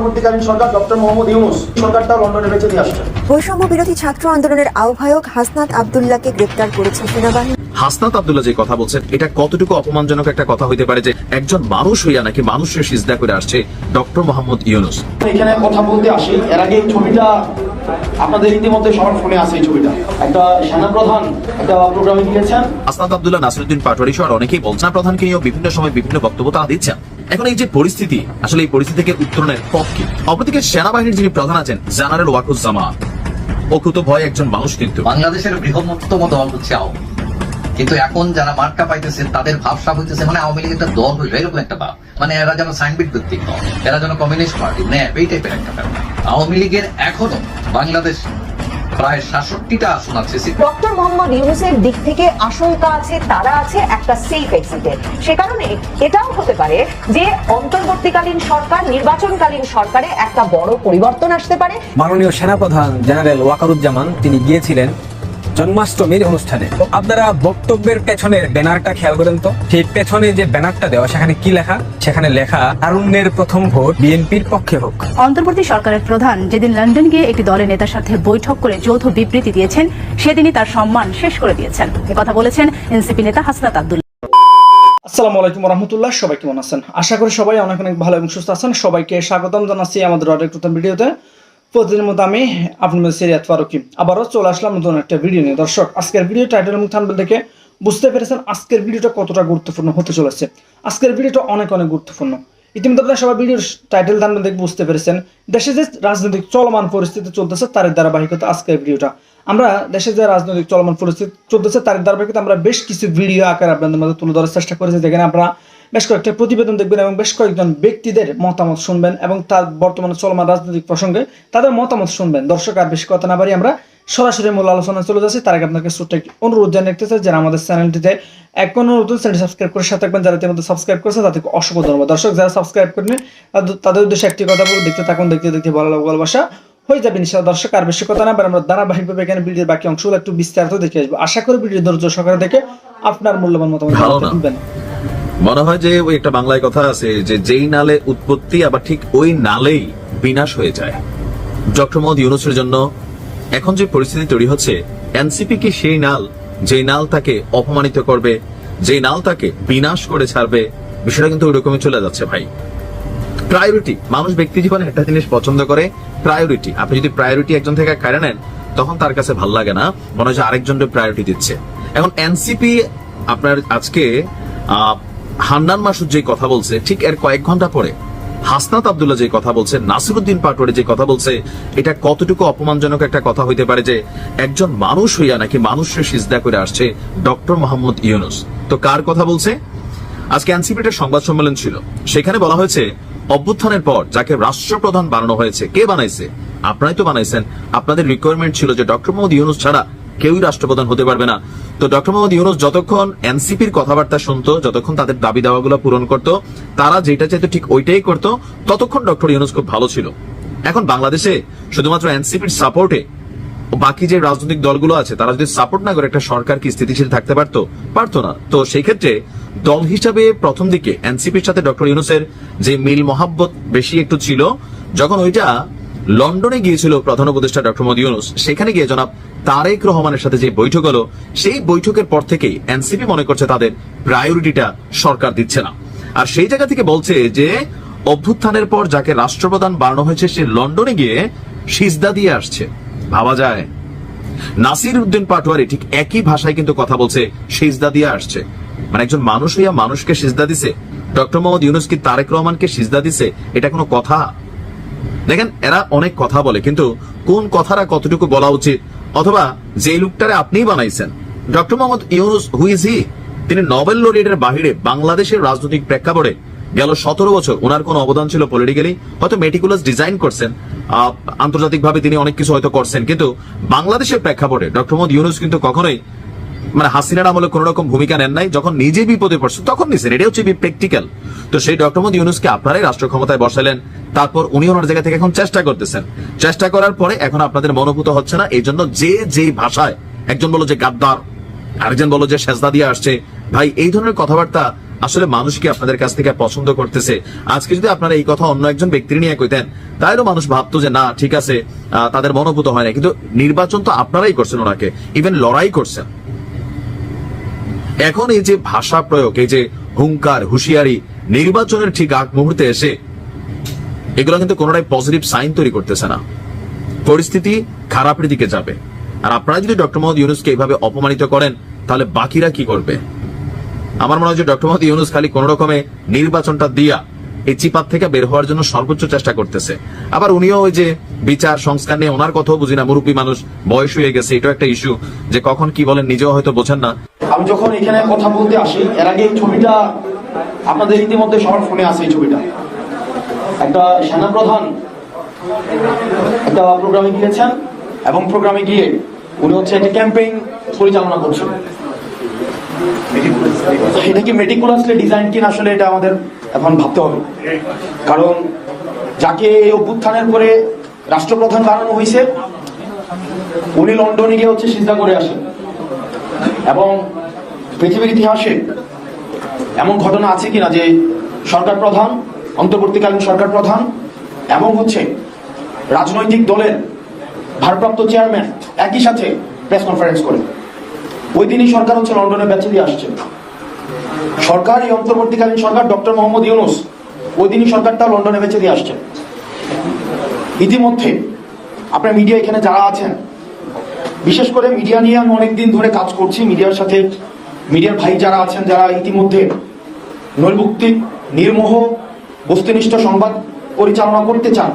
অন্তর্বর্তীকালীন সরকার ডক্টর মোহাম্মদ ইউনুস সরকারটা লন্ডনে বেঁচে নিয়ে আসছে বৈষম্য বিরোধী ছাত্র আন্দোলনের আহ্বায়ক হাসনাত আবদুল্লাহকে গ্রেপ্তার করেছে সেনাবাহিনী। হাসনাত আব্দুল্লাহ যে কথা বলছেন এটা কতটুকু অপমানজনক একটা কথা হইতে পারে যে একজন মানুষ হইয়া নাকি মানুষের সিজদা করে আসছে ডক্টর মোহাম্মদ ইউনুস। এখানে কথা বলতে আসি এর আগে ছবিটা আপনাদের ইতিমধ্যে সবার ফোনে আছে এই ছবিটা। একটা সেনাপ্রধান একটা প্রোগ্রামে দিয়েছেন হাসনাত আব্দুল্লাহ নাসিরুদ্দিন পাটোয়ারি সহ অনেকেই বলছেন প্রধানকে নিয়েও বিভিন্ন সময় বিভিন্ন বক্তব্য তারা দিচ্ছেন। এখন এই যে পরিস্থিতি আসলে এই পরিস্থিতি থেকে উত্তরণের পথ কি? অপরদিকে সেনাবাহিনীর যিনি প্রধান আছেন জেনারেল ওয়াকুজ্জামান অকুত ভয় একজন মানুষ কিন্তু। বাংলাদেশের বৃহত্তম দল হচ্ছে আওয়ামী কিন্তু এখন যারা মার্কা পাইতেছে তাদের ভাবসাব হইতেছে মানে আওয়ামী লীগ একটা দল হইল এরকম একটা ভাব। মানে এরা যেন সাইনবিট ভিত্তিক দল এরা যেন কমিউনিস্ট পার্টি ন্যাপ এই টাইপের একটা ব্যাপার। আওয়ামী লীগের এখনও বাংলাদেশ প্রায় সাতষট্টিটা আসন আছে ডক্টর মোহাম্মদ ইউনুসের দিক থেকে আশঙ্কা আছে তারা আছে একটা সেফ এক্সিটে সে কারণে এটাও হতে পারে যে অন্তর্বর্তীকালীন সরকার নির্বাচনকালীন সরকারে একটা বড় পরিবর্তন আসতে পারে। মাননীয় সেনাপ্রধান জেনারেল ওয়াকারুজ্জামান তিনি গিয়েছিলেন জন্মাষ্টমীর অনুষ্ঠানে। তো আপনারা বক্তব্যের পেছনের ব্যানারটা খেয়াল করেন তো? সেই পেছনে যে ব্যানারটা দেওয়া সেখানে কি লেখা? সেখানে লেখা তারুণ্যের প্রথম ভোট বিএনপির পক্ষে হোক। অন্তর্বর্তী সরকারের প্রধান যেদিন লন্ডন গিয়ে একটি দলের নেতার সাথে বৈঠক করে যৌথ বিবৃতি দিয়েছেন সেদিনই তার সম্মান শেষ করে দিয়েছেন। কথা বলেছেন এনসিপি নেতা হাসনাত আব্দুল্লাহ আসসালামু আলাইকুম রহমতুল্লাহ সবাই কেমন আছেন? আশা করি সবাই অনেক অনেক ভালো এবং সুস্থ আছেন। সবাইকে স্বাগতম জানাচ্ছি আমাদের নতুন ভিডিওতে। প্রতিদিনের মতো আমি আপনাদের সিরিয়াত ফারুকি আবারও চলে আসলাম নতুন একটা ভিডিও নিয়ে। দর্শক, আজকের ভিডিও টাইটেল এবং থাম্বনেল দেখে বুঝতে পেরেছেন আজকের ভিডিওটা কতটা গুরুত্বপূর্ণ হতে চলেছে। আজকের ভিডিওটা অনেক অনেক গুরুত্বপূর্ণ। ইতিমধ্যে আপনারা সবাই ভিডিওর টাইটেল থাম্বনেল দেখে বুঝতে পেরেছেন। দেশে যে রাজনৈতিক চলমান পরিস্থিতি চলতেছে, তার ধারাবাহিকতা আজকের ভিডিওটা আমরা দেশে যে রাজনৈতিক চলমান পরিস্থিতি চলতেছে, তার ধারাবাহিকতা আমরা বেশ কিছু ভিডিও আকারে আপনাদের মধ্যে তুলে ধরার চেষ্টা করেছি। যেখানে আপনারা বেশ কয়েকটা প্রতিবেদন দেখবেন এবং বেশ কয়েকজন ব্যক্তিদের মতামত শুনবেন এবং তার বর্তমানে চলমান রাজনৈতিক প্রসঙ্গে তাদের মতামত শুনবেন। দর্শক আর বেশি কথা না বাড়ি আমরা সরাসরি মূল আলোচনায় চলে যাচ্ছি। তার আগে আপনাকে ছোট্ট একটি অনুরোধ জানিয়ে রাখতে চাই যারা আমাদের চ্যানেলটিতে এখন নতুন চ্যানেল সাবস্ক্রাইব করে সাথে থাকবেন। যারা ইতিমধ্যে সাবস্ক্রাইব করেছে তাদেরকে অসংখ্য ধন্যবাদ। দর্শক যারা সাবস্ক্রাইব করেন তাদের- উদ্দেশ্যে একটি কথা বলে দেখতে থাকুন দেখতে দেখতে ভালো লাগবে ভালোবাসা হয়ে যাবে নিশ্চয় দর্শক আর বেশি কথা না আমরা ধারাবাহিকভাবে এখানে ভিডিওর বাকি অংশগুলো একটু বিস্তারিত দেখে আসব। আশা করি ভিডিও ধৈর্য সহকারে দেখে আপনার মূল্যবান মতামত ভালো না। দিবেন মনে হয় যে ওই একটা বাংলায় কথা আছে যে যেই নালে উৎপত্তি আবার ঠিক ওই নালেই বিনাশ হয়ে যায়। ডক্টর মোহাম্মদ ইউনুসের জন্য এখন যে পরিস্থিতি তৈরি হচ্ছে, এনসিপি কি সেই নাল যেই নাল তাকে অপমানিত করবে, যেই নাল তাকে বিনাশ করে ছাড়বে, বিষয়টা কিন্তু ওইরকমই চলে যাচ্ছে ভাই। প্রায়োরিটি, মানুষ ব্যক্তি জীবনে একটা জিনিস পছন্দ করে, প্রায়োরিটি। আপনি যদি প্রায়োরিটি একজন থেকে কেড়ে নেন, তখন তার কাছে ভালো লাগে না, মনে হয় যে আরেকজনের প্রায়োরিটি দিচ্ছে। এখন এনসিপি আপনার আজকে হান্নান মাসুদ যে কথা বলছে, ঠিক এর কয়েক ঘণ্টা পরে। হাসনাত আব্দুল্লাহ যে কথা বলছে, নাসিরুদ্দিন পাটোয়ারি যে কথা বলছে, এটা কতটুকু অপমানজনক একটা কথা হইতে পারে যে, একজন মানুষ হইয়া নাকি মানুষের সিজদা করে আসছে ডক্টর মোহাম্মদ ইউনুস। তো কার কথা বলছে? আজকে এনসিপির সংবাদ সম্মেলন ছিল। সেখানে বলা হয়েছে, অভ্যুত্থানের পর যাকে রাষ্ট্রপ্রধান বানানো হয়েছে, কে বানাইছে? আপনারাই তো বানাইছেন। আপনাদের রিকোয়ারমেন্ট ছিল যে ডক্টর মোহাম্মদ ইউনুস ছাড়া কেউই রাষ্ট্রপ্রধান হতে পারবে না। তো ডক্টর মোহাম্মদ ইউনুস যতক্ষণ এনসিপির কথাবার্তা শুনতো, যতক্ষণ তাদের দাবি দাওয়াগুলো পূরণ করত, তারা যেটা চাইতো ঠিক ওইটাই করত, ততক্ষণ ডক্টর ইউনুস খুব ভালো ছিল। এখন বাংলাদেশে শুধুমাত্র এনসিপির সাপোর্টে বাকি যে রাজনৈতিক দলগুলো আছে, তারা যদি সাপোর্ট না করে একটা সরকার কি স্থিতিশীল থাকতে পারতো? পারতো না। তো সেই ক্ষেত্রে দল হিসাবে প্রথম দিকে এনসিপির সাথে ডক্টর ইউনুসের যে মিল মহাব্বত বেশি একটু ছিল, যখন ওইটা লন্ডনে গিয়েছিল প্রধান উপদেষ্টা ডক্টর মোদী ইউনুস। সেখানে গিয়ে জনাব তারেক রহমানের সাথে যে বৈঠক হলো, সেই বৈঠকের পর থেকেই এনসিপি মনে করছে তাদের প্রায়োরিটিটা সরকার দিচ্ছে না। আর সেই জায়গা থেকে বলছে যে, অভ্যুত্থানের পর যাকে রাষ্ট্রপ্রধান বানানো হয়েছে, সে লন্ডনে গিয়ে সিজদা দিয়ে আসছে। ভাবা যায়। নাসির উদ্দিন পাটোয়ারি ঠিক একই ভাষায় কিন্তু কথা বলছে, সিজদা দিয়ে আসছে। মানে একজন মানুষ হইয়া মানুষকে সিজদা দিছে। ডক্টর মোহাম্মদ ইউনুস কি তারেক রহমানকে সিজদা দিছে? এটা কোনো কথা? দেখেন, এরা অনেক কথা বলে, কিন্তু কোন কথাটা কতটুকু বলা উচিত? অথবা যে লোকটারে আপনিই বানাইছেন, doctor Mohammad Yunus who is he তিনি নোবেল লরিয়েটের বাহিরে বাংলাদেশের রাজনৈতিক প্রেক্ষাপটে গেল সতেরো বছর ওনার কোন অবদান ছিল পলিটিক্যালি হয়তো মেটিকুলাস ডিজাইন করছেন আন্তর্জাতিকভাবে তিনি অনেক কিছু হয়তো করছেন, কিন্তু বাংলাদেশের প্রেক্ষাপটে, ডক্টর মোহাম্মদ ইউনুস কিন্তু কখনোই মানে হাসিনার আমলে কোন রকম ভূমিকা নেন নাই, যখন নিজে বিপদে পড়ছে, তখন নিছেন। এটা হচ্ছে প্র্যাকটিক্যাল তো সেই ডক্টর মোদী ইউনুসকে আপনারাই রাষ্ট্র ক্ষমতায় বসালেন, তারপর উনি ওনার জায়গা থেকে এখন চেষ্টা করতেছেন। চেষ্টা করার পরে এখন আপনাদের মনোভূত হচ্ছে না, এই জন্য যে যে ভাষায় একজন বলো যে গাদ্দার, আরেকজন বলো যে সেজদা দিয়ে আসছে, ভাই, এই ধরনের কথাবার্তা আসলে মানুষ কি আপনাদের কাছ থেকে পছন্দ করতেছে? আজকে যদি আপনারা এই কথা অন্য একজন ব্যক্তির নিয়ে কইতেন তাইলেও মানুষ ভাবতো যে না, ঠিক আছে তাদের মনোভূত হয় না কিন্তু নির্বাচন তো আপনারাই করছেন ওনাকে ইভেন লড়াই করছেন। এখন এই যে ভাষা প্রয়োগ, এই যে হুঙ্কার, হুঁশিয়ারি নির্বাচনের ঠিক আগ মুহূর্তে এসে এগুলো কিন্তু কোনোটাই পজিটিভ সাইন তৈরি করতেছে না। পরিস্থিতি খারাপের দিকে যাবে। আর আপনারা যদি ডক্টর মোহাম্মদ ইউনুসকে এইভাবে অপমানিত করেন, তাহলে বাকিরা কি করবে? আমার মনে হয় যে ডক্টর মোহাম্মদ ইউনুস খালি কোন রকমে নির্বাচনটা দিয়া এই চিপাত থেকে বের হওয়ার জন্য সর্বোচ্চ চেষ্টা করতেছে। আবার উনিও ওই যে বিচার, সংস্কার নিয়ে ওনার কথাও বুঝি না, মুরব্বী মানুষ বয়স হয়ে গেছে, এটাও একটা ইস্যু যে কখন কি বলেন নিজেও হয়তো বোঝেন না। আমি যখন এখানে কথা বলতে আসি, এর আগে এই ছবিটা আপনাদের ইতিমধ্যে সবার ফোনে আছে, এই ছবিটা। একটা সেনাপ্রধান একটা প্রোগ্রামে গিয়েছেন, এবং প্রোগ্রামে গিয়ে উনি হচ্ছে একটা ক্যাম্পেইন পরিচালনা করছেন। এটা কি মেটিকুলাসলি ডিজাইন কিনা আসলে এটা আমাদের এখন ভাবতে হবে। কারণ যাকে এই অভ্যুত্থানের পরে রাষ্ট্রপ্রধান বানানো হয়েছে, উনি লন্ডনে গিয়ে হচ্ছে সিদ্ধা করে আসেন। এবং পৃথিবীর ইতিহাসে এমন ঘটনা আছে কিনা যে সরকার প্রধান, অন্তর্বর্তীকালীন সরকার প্রধান এবং হচ্ছে রাজনৈতিক দলের ভারপ্রাপ্ত চেয়ারম্যান একই সাথে প্রেস কনফারেন্স করে। ওই দিনই সরকার হচ্ছে লন্ডনে বেঁচে দিয়ে আসছে। সরকার, এই অন্তর্বর্তীকালীন সরকার ডক্টর মোহাম্মদ ইউনুস, ওই দিনই সরকারটা লন্ডনে বেঁচে দিয়ে আসছে। ইতিমধ্যে আপনার মিডিয়া এখানে যারা আছেন, বিশেষ করে মিডিয়া নিয়ে আমি অনেকদিন ধরে কাজ করছি, মিডিয়ার সাথে মিডিয়ার ভাই যারা আছেন, যারা ইতিমধ্যে নৈর্ভুক্তিক নির্মোহ, বস্তুনিষ্ঠ সংবাদ পরিচালনা করতে চান,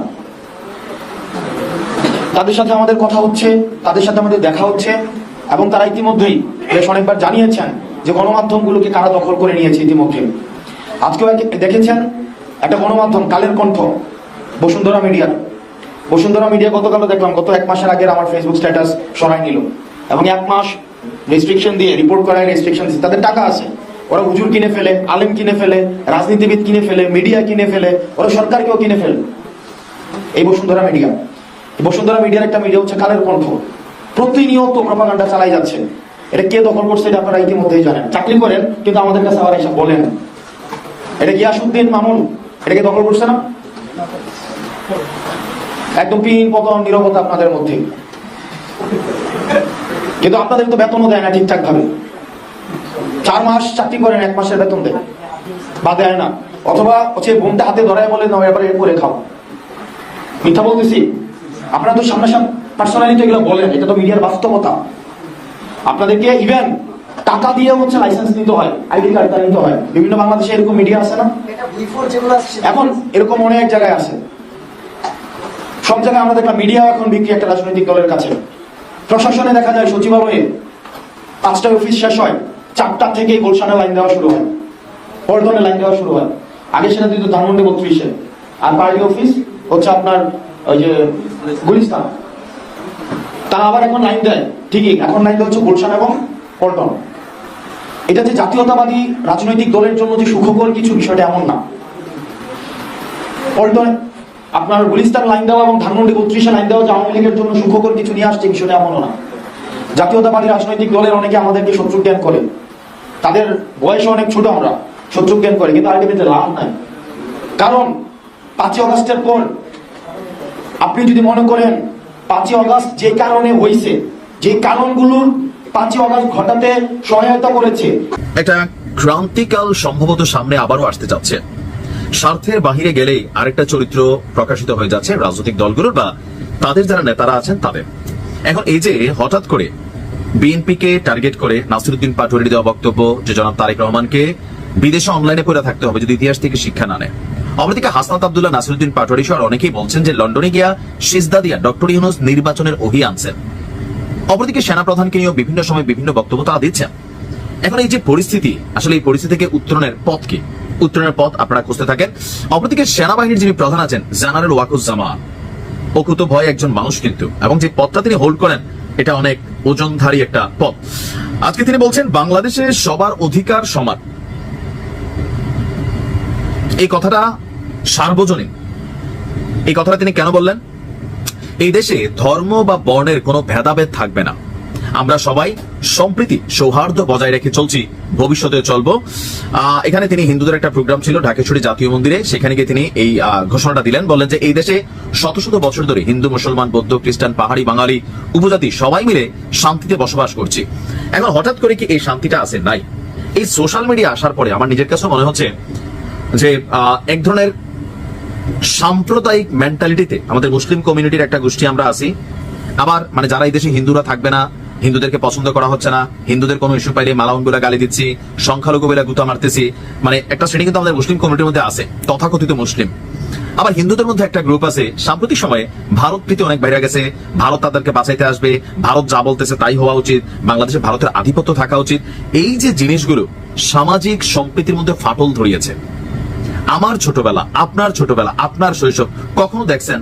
তাদের সাথে আমাদের কথা হচ্ছে, তাদের সাথে আমাদের দেখা হচ্ছে, এবং তারা ইতিমধ্যেই বেশ অনেকবার জানিয়েছেন যে গণমাধ্যমগুলোকে কারা দখল করে নিয়েছে ইতিমধ্যে। আজকেও দেখেছেন একটা গণমাধ্যম, কালের কণ্ঠ, বসুন্ধরা মিডিয়া বসুন্ধরা মিডিয়া গতকালও দেখলাম, গত এক মাসের আগের আমার ফেসবুক স্ট্যাটাস সরাই নিল। এবং এক মাস রেস্ট্রিকশন দিয়ে রিপোর্ট করায় রেস্ট্রিকশন দিচ্ছে তাদের টাকা আছে। ওরা হুজুর কিনে ফেলে, আলেম কিনে ফেলে, রাজনীতিবিদ কিনে ফেলে মিডিয়া কিনে ফেলে, ওরা সরকারকেও কিনে ফেলে। এই বসুন্ধরা মিডিয়া বসুন্ধরা মিডিয়ার একটা মিডিয়া হচ্ছে কালের কণ্ঠ। প্রতিনিয়ত প্রপাগান্ডা চালাই যাচ্ছে। এটা কে দখল করছে এটা আপনারা ইতিমধ্যেই জানেন। চাকরি করেন, কিন্তু আমাদের কাছে আবার এসব বলেন। এটা গিয়াসুদ্দিন মামুন? এটাকে দখল করছে না? একদম পিন পতন, নিরবতা আপনাদের মধ্যে। কিন্তু আপনাদের তো বেতনও দেয় না ঠিকঠাক ভাবে চার মাস চাকরি করেন, এক মাসের বেতন দেয়। বা দেয় না। অথবা হচ্ছে বোনটা হাতে ধরায় বলে না এবারে করে খাও। মিথ্যা বলতেছি? আপনারা তো সামনাসামনি পার্সোনালি তো এগুলো বলেন, এটা তো মিডিয়ার বাস্তবতা। আপনাদেরকে ইভেন টাকা দিয়ে হচ্ছে লাইসেন্স নিতে হয় আইডি কার্ডটা নিতে হয়। বিভিন্ন বাংলাদেশে এরকম মিডিয়া আছে না? এখন এরকম অনেক জায়গায় আছে। সব জায়গায় আমরা দেখলাম মিডিয়া এখন বিক্রি একটা রাজনৈতিক দলের কাছে। প্রশাসনে দেখা যায় সচিবালয়ে পাঁচটায় অফিস শেষ হয়, চারটা থেকে গুলশানে লাইন দেওয়া শুরু হয় পল্টনে লাইন দেওয়া শুরু হয়। আগে সেটা দিত ধানমন্ডি বত্রিশে। আর পার্টি অফিস হচ্ছে আপনার ওই যে গুলিস্তান। তারা আবার এখন লাইন দেয়, ঠিকই, এখন লাইন দেওয়া হচ্ছে গুলশান এবং পল্টন এটা যে জাতীয়তাবাদী রাজনৈতিক দলের জন্য যে সুখকর কিছু বিষয়টা এমন না। পল্টনে আপনার গুলিস্তান লাইন দেওয়া এবং ধানমন্ডি বত্রিশে লাইন দেওয়া যে আওয়ামী লীগের জন্য সুখকর কিছু নিয়ে আসছে বিষয়টা এমনও না। জাতীয়তাবাদী রাজনৈতিক দলের অনেকে আমাদেরকে শত্রু জ্ঞান করে তাদের বয়সে অনেক ছোট আমরা শত্রু জ্ঞান করে, কিন্তু আলটিমেটলি লাভ নাই। কারণ পাঁচই অগাস্টের পর আপনি যদি মনে করেন, পাঁচই অগাস্ট যে কারণে হয়েছে, যে কারণগুলোর পাঁচই অগাস্ট ঘটাতে সহায়তা করেছে। একটা ক্রান্তিকাল সম্ভবত সামনে আবারও আসতে যাচ্ছে স্বার্থের বাহিরে গেলেই আরেকটা চরিত্র প্রকাশিত হয়ে যাচ্ছে রাজনৈতিক দলগুলোর বা তাদের যারা নেতারা আছেন তাদের। এখন এই যে হঠাৎ করে বিএনপিকে টার্গেট করে নাসিরুদ্দিন পাটোয়ারির দেওয়া বক্তব্য যে জনাব তারেক রহমানকে বিদেশে অনলাইনে পড়ে থাকতে হবে যদি ইতিহাস থেকে শিক্ষা না নেয়। অপরদিকে হাসনাত আবদুল্লাহ, নাসিরুদ্দিন পাটোয়ারি সহ অনেকেই বলছেন যে লন্ডনে গিয়া সিজদা দিয়া ডক্টর ইউনুস নির্বাচনের ওহি আনছেন। অপরদিকে সেনাপ্রধানকে নিয়েও বিভিন্ন সময় বিভিন্ন বক্তব্য তারা দিচ্ছেন। এখন এই যে পরিস্থিতি, আসলে এই পরিস্থিতি থেকে উত্তরণের পথ কি? উত্তরণের পথ আপনারা খুঁজতে থাকেন। অপরদিকে সেনাবাহিনীর যিনি প্রধান আছেন, জেনারেল ওয়াকুজ্জামান অকুত ভয় একজন মানুষ কিন্তু, এবং যে পথটা তিনি হোল্ড করেন, এটা অনেক ওজনধারী একটা পথ। আজকে তিনি বলছেন, বাংলাদেশে সবার অধিকার সমান। এই কথাটা সার্বজনীন। এই কথাটা তিনি কেন বললেন? এই দেশে ধর্ম বা বর্ণের কোনো ভেদাভেদ থাকবে না। আমরা সবাই সম্প্রীতি, সৌহার্দ্য বজায় রেখে চলছি, ভবিষ্যতে চলবো। এখানে তিনি হিন্দুদের একটা প্রোগ্রাম ছিল, ঢাকেশ্বরী জাতীয় মন্দিরে। সেখানে গিয়ে তিনি এই ঘোষণাটা দিলেন, বললেন যে এই দেশে শত শত বছর ধরে হিন্দু, মুসলমান, বৌদ্ধ, খ্রিস্টান, পাহাড়ি, বাঙালি, উপজাতি সবাই মিলে শান্তিতে বসবাস করছি। এখন হঠাৎ করে কি এই শান্তিটা আছে? নাই। এই সোশ্যাল মিডিয়া আসার পরে আমার নিজের কাছে মনে হচ্ছে যে এক ধরনের সাম্প্রদায়িক মেন্টালিটিতে আমাদের মুসলিম কমিউনিটির একটা গোষ্ঠী আমরা আছি। আবার মানে যারা এই দেশে হিন্দুরা থাকবে না হিন্দুদেরকে পছন্দ করা হচ্ছে না। হিন্দুদের কোনো ইস্যু পাইলে মালাউন বলে গালি দিচ্ছি সংখ্যালঘু বলে গুতা মারতেছি। মানে একটা শ্রেণি কিন্তু আমাদের মুসলিম কমিউনিটির মধ্যে আছে, তথাকথিত মুসলিম। আবার হিন্দুদের মধ্যে একটা গ্রুপ আছে, সাম্প্রতিক সময়ে ভারত প্রীতি অনেক বাইরে গেছে, ভারত তাদেরকে বাঁচাইতে আসবে, ভারত যা বলতেছে তাই হওয়া উচিত, বাংলাদেশে ভারতের আধিপত্য থাকা উচিত। এই যে জিনিসগুলো সামাজিক সম্প্রীতির মধ্যে ফাটল ধরিয়েছে। আমার ছোটবেলা, আপনার ছোটবেলা, আপনার শৈশব, কখনো দেখছেন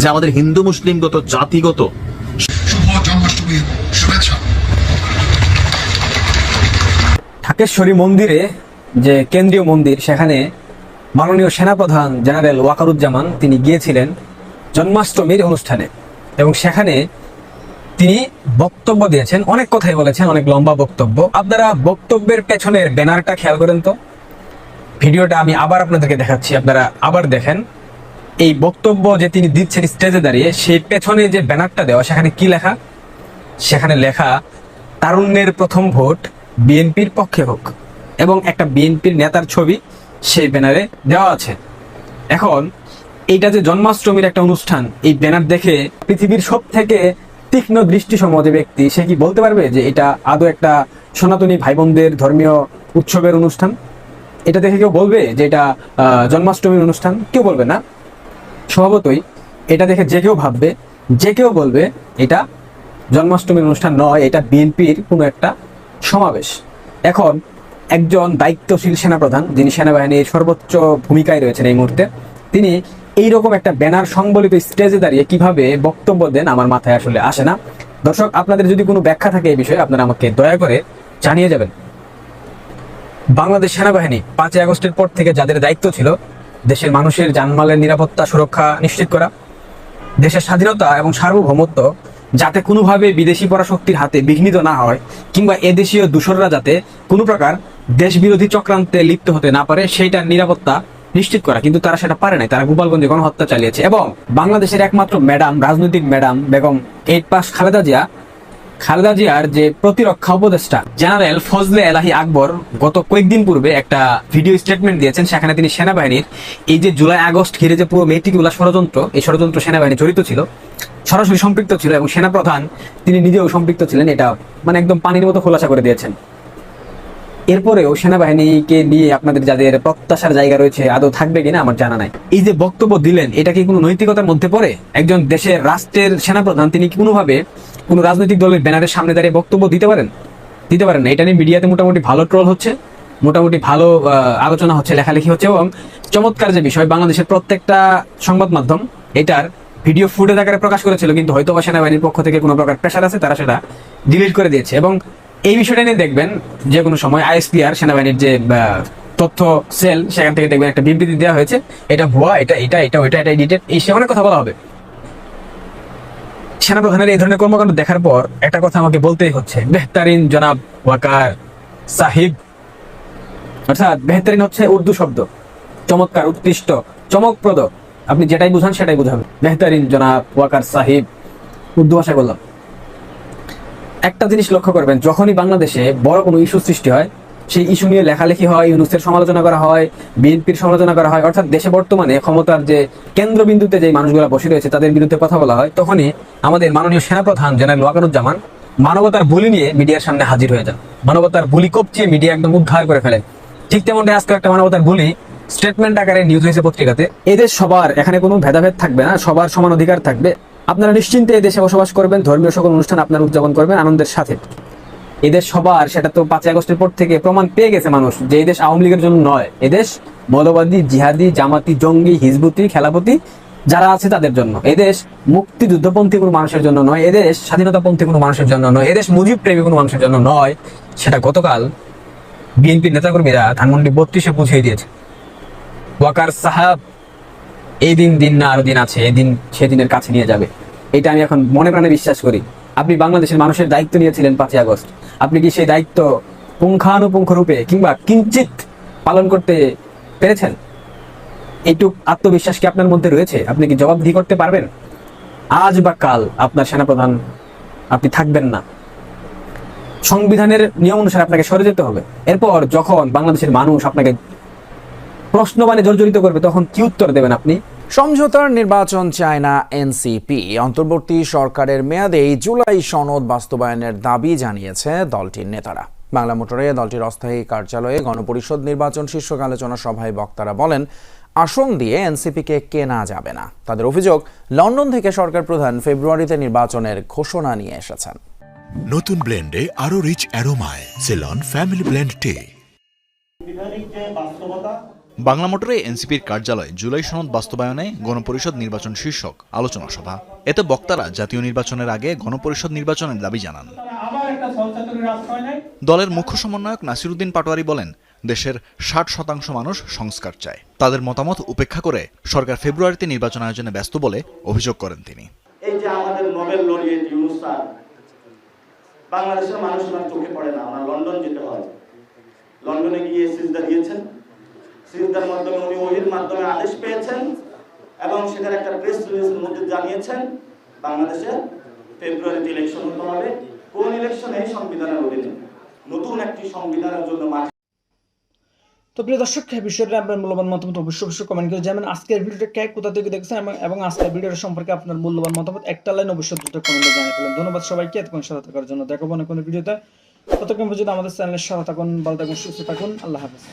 যে আমাদের হিন্দু মুসলিমগত, জাতিগত শুভ জন্মাষ্টমীর শুভেচ্ছা ঢাকেশ্বরী মন্দিরে যে কেন্দ্রীয় মন্দির, সেখানে মাননীয় সেনাপ্রধান জেনারেল ওয়াকারুজ্জামান তিনি গিয়েছিলেন জন্মাষ্টমীর অনুষ্ঠানে এবং সেখানে তিনি বক্তব্য দিয়েছেন, অনেক কথাই বলেছেন, অনেক লম্বা বক্তব্য। আপনারা বক্তব্যের পেছনের ব্যানারটা খেয়াল করেন তো। ভিডিওটা আমি আবার আপনাদেরকে দেখাচ্ছি, আপনারা আবার দেখেন। এই বক্তব্য যে তিনি দিচ্ছেন স্টেজে দাঁড়িয়ে, সেই পেছনে যে ব্যানারটা দেওয়া, সেখানে কি লেখা? সেখানে লেখা, তারুণ্যের প্রথম ভোট বিএনপির পক্ষে হোক। এবং একটা বিএনপির নেতার ছবি সেই ব্যানারে দেওয়া আছে। এখন, এইটা যে জন্মাষ্টমীর একটা অনুষ্ঠান, এই ব্যানার দেখে পৃথিবীর সব থেকে তীক্ষ্ণ দৃষ্টি যে ব্যক্তি, সে কি বলতে পারবে যে এটা আদৌ একটা সনাতনী ভাই বোনদের ধর্মীয় উৎসবের অনুষ্ঠান? এটা দেখে কেউ বলবে যে এটা জন্মাষ্টমীর অনুষ্ঠান? কেউ বলবে না। স্বভাবতই এটা দেখে যে কেউ ভাববে, যে কেউ বলবে এটা জন্মাষ্টমীর অনুষ্ঠান নয়, এটা বিএনপির কোনো একটা সমাবেশ। এখন একজন দায়িত্বশীল সেনাপ্রধান, যিনি সেনাবাহিনীর সর্বোচ্চ ভূমিকায় রয়েছেন এই মুহূর্তে, তিনি এইরকম একটা ব্যানার সংবলিত স্টেজে দাঁড়িয়ে কীভাবে বক্তব্য দেন আমার মাথায় আসলে আসে না। দর্শক, আপনাদের যদি কোনো ব্যাখ্যা থাকে এই বিষয়ে, আপনারা আমাকে দয়া করে জানিয়ে যাবেন। বাংলাদেশ সেনাবাহিনী পাঁচই আগস্টের পর থেকে যাদের দায়িত্ব ছিল, দেশের মানুষের জানমালের নিরাপত্তা সুরক্ষা নিশ্চিত করা, দেশের স্বাধীনতা এবং সার্বভৌমত্ব যাতে কোনোভাবে বিদেশি পরাশক্তির হাতে বিঘ্নিত না হয়, কিংবা এদেশীয় দূষররা যাতে কোনো প্রকার দেশ বিরোধী চক্রান্তে লিপ্ত হতে না পারে, সেইটার নিরাপত্তা নিশ্চিত করা। কিন্তু তারা সেটা পারে নাই। তারা গোপালগঞ্জে গণহত্যা চালিয়েছে। এবং বাংলাদেশের একমাত্র ম্যাডাম, রাজনৈতিক madam Begum eight pass Khaleda Zia, Khaleda জিয়ার যে প্রতিরক্ষা উপদেষ্টা জেনারেল ফজলে এলাহি আকবর গত কয়েকদিন পূর্বে একটা ভিডিও স্টেটমেন্ট দিয়েছেন, সেখানে তিনি সেনাবাহিনীর এই যে জুলাই আগস্ট ঘিরে যে পুরো মেয়েটিগুলা ষড়যন্ত্র, এই ষড়যন্ত্র সেনাবাহিনী জড়িত ছিল সরাসরি সম্পৃক্ত ছিল এবং সেনাপ্রধান তিনি নিজেও সম্পৃক্ত ছিলেন, এটা মানে একদম পানির মতো খোলাসা করে দিয়েছেন। এরপরেও সেনাবাহিনীকে নিয়ে আপনাদের যাদের প্রত্যাশার জায়গা রয়েছে, আদৌ থাকবে কিনা আমার জানা নাই। এই যে বক্তব্য দিলেন, এটা কি কোনো নৈতিকতার মধ্যে পড়ে? একজন দেশের রাষ্ট্রের সেনাপ্রধান, তিনি কোনোভাবে কোনো রাজনৈতিক দলের ব্যানারের সামনে দাঁড়িয়ে বক্তব্য দিতে পারেন? দিতে পারেন না। এটা নিয়ে মিডিয়াতে মোটামুটি ভালো ট্রল হচ্ছে, মোটামুটি ভালো আলোচনা হচ্ছে, লেখালেখি হচ্ছে এবং চমৎকার যে বিষয়, বাংলাদেশের প্রত্যেকটা সংবাদ মাধ্যম এটার ভিডিও ফুটেজ আকারে প্রকাশ করেছিল, কিন্তু হয়তো বা সেনাবাহিনীর পক্ষ থেকে কোনো প্রকার প্রেশার আছে, তারা সেটা ডিলিট করে দিয়েছে। এবং এই বিষয়টা নিয়ে দেখবেন, যে কোনো সময় আইএসপিআর, সেনাবাহিনীর যে তথ্য সেল সেখান থেকে দেখবেন একটা বিবৃতি দেওয়া হয়েছে, এটা ভুয়া, এটা এটা এটা, ওইটা, এটা এডিটেড এই সে অনেক কথা বলা হবে। সেনাপ্রধানের এই ধরনের কর্মকাণ্ড দেখার পর একটা কথা আমাকে বলতেই হচ্ছে, বেহতারিন জনাব ওয়াকার সাহিব। অর্থাৎ বেহতারিন হচ্ছে উর্দু শব্দ, চমৎকার, উৎকৃষ্ট, চমকপ্রদ। আপনি যেটাই বুঝান সেটাই বুঝাবেন। বেহতারিন জনাব ওয়াকার সাহিব উর্দু ভাষায় বললাম, একটা জিনিস লক্ষ্য করবেন, যখনই বাংলাদেশে বড় কোনো ইস্যু সৃষ্টি হয়, সেই ইস্যু নিয়ে লেখালেখি হয়, ইউনুসের সমালোচনা করা হয়, বিএনপির সমালোচনা করা হয়, অর্থাৎ দেশে বর্তমানে ক্ষমতার যে কেন্দ্রবিন্দুতে যে মানুষগুলো বসে রয়েছে, তাদের বিরুদ্ধে কথা বলা হয়, তখনই আমাদের মাননীয় সেনাপ্রধান জেনারেল ওয়াকারুজ্জামান মানবতার বুলি নিয়ে মিডিয়ার সামনে হাজির হয়ে যান। মানবতার বুলি কপচিয়ে মিডিয়া একদম উদ্ধার করে ফেলে। ঠিক তেমনটা আজকে একটা মানবতার বুলি স্টেটমেন্ট আকারে নিউজ হয়েছে পত্রিকাতে। এদের সবার, এখানে কোনো ভেদাভেদ থাকবে না, সবার সমান অধিকার থাকবে। আপনারা নিশ্চিন্তে দেশে বসবাস করবেন, ধর্মীয় সকল অনুষ্ঠান আপনারা উদযাপন করবেন আনন্দের সাথে। এদেশ সবার, সেটা তো পাঁচই আগস্টের পর থেকে প্রমাণ পেয়ে গেছে মানুষ যে এই দেশ আওয়ামী লীগের জন্য নয়। এদেশ মৌলবাদী, জিহাদি, জামাতি, জঙ্গি, হিজবুতি, খেলাপতি, যারা আছে তাদের জন্য। এদেশ মুক্তিযুদ্ধপন্থী কোনো মানুষের জন্য নয়। এদেশ স্বাধীনতাপন্থী কোনো মানুষের জন্য নয়। এদেশ মুজিব প্রেমী কোনো মানুষের জন্য নয়। সেটা গতকাল বিএনপির নেতাকর্মীরা ধানমন্ডি বত্রিশে বুঝিয়ে দিয়েছে। ওয়াকার সাহাব, এই দিন দিন না আরও দিন আছে, এই দিন সেদিনের কাছে নিয়ে যাবে। এটা আমি এখন মনে প্রাণে বিশ্বাস করি। আপনি বাংলাদেশের মানুষের দায়িত্ব নিয়েছিলেন পাঁচই আগস্ট। আপনি কি সেই দায়িত্ব পুঙ্খানুপুঙ্খ রূপে কিংবা কিঞ্চিত পালন করতে পেরেছেন? এইটুক আত্মবিশ্বাস কি আপনার মধ্যে রয়েছে? আপনি কি জবাবদিহি করতে পারবেন? আজ বা কাল আপনার সেনাপ্রধান, আপনি থাকবেন না। সংবিধানের নিয়ম অনুসারে আপনাকে সরে যেতে হবে। এরপর যখন বাংলাদেশের মানুষ আপনাকে প্রশ্নবাণে জর্জরিত করবে তখন কি উত্তর দেবেন আপনি? সমঝোতার নির্বাচন চায় না এনসিপি। অন্তর্বর্তী সরকারের মেয়াদেই জুলাই সনদ বাস্তবায়নের দাবি জানিয়েছে দলটির নেতারা। বাংলা মোটরে দলটির অস্থায়ী কার্যালয়ে গণপরিষদ নির্বাচন শীর্ষক আলোচনা সভায় বক্তারা বলেন আসন দিয়ে এনসিপিকে কেনা যাবে না। তাদের অভিযোগ লন্ডন থেকে সরকার প্রধান ফেব্রুয়ারিতে নির্বাচনের ঘোষণা নিয়ে এসেছেন। নতুন ব্লেন্ডে আরও rich অ্যারোমায় Ceylon family blend tea. Bangla মোটরে এনসিপির কার্যালয় জুলাই সনদ বাস্তবায়নে গণপরিষদ নির্বাচন শীর্ষক আলোচনা সভা। এতে বক্তারা জাতীয় নির্বাচনের আগে গণপরিষদ নির্বাচনের দাবি জানান। দলের মুখ্য সমন্বয়ক নাসিরুদ্দিন পাটোয়ারি বলেন, দেশের ষাট শতাংশ মানুষ সংস্কার চায়। তাদের মতামত উপেক্ষা করে সরকার ফেব্রুয়ারিতে নির্বাচন আয়োজনে ব্যস্ত বলে অভিযোগ করেন তিনি। বাংলাদেশের মানুষ চোখে পড়ে না লন্ডন যেতে হয়। লন্ডনে গিয়ে সিজদা দিয়েছেন। সিজদার মাধ্যমে উনি ওহির মাধ্যমে আদেশ পেয়েছেন এবং সেখানে একটা প্রেস রিলিজের মধ্যে জানিয়েছেন, বাংলাদেশে ফেব্রুয়ারিতে ইলেকশন হতে হবে। কোন ইলেকশনে সংবিধানের অধীনে? নতুন একটি সংবিধানের জন্য মাঠ তো প্রিয় দর্শক, এই বিষয়টা আপনার মূল্যবান মতামত অবশ্যই অবশ্যই কমেন্ট করে জানাবেন। আজকের ভিডিওটা কে, কোথা থেকে দেখছেন এবং- আজকের ভিডিওটা সম্পর্কে আপনার মূল্যবান মতামত একটা লাইন অবশ্যই দ্রুত কমেন্টে জানিয়ে ফেলেন। ধন্যবাদ সবাইকে, এতক্ষণ সাথে থাকার জন্য। দেখাবো না কোনো ভিডিওতে। ততক্ষণ পর্যন্ত আমাদের চ্যানেলের সাথে থাকুন, ভালো থাকুন, সুস্থ থাকুন। আল্লাহ হাফেজ।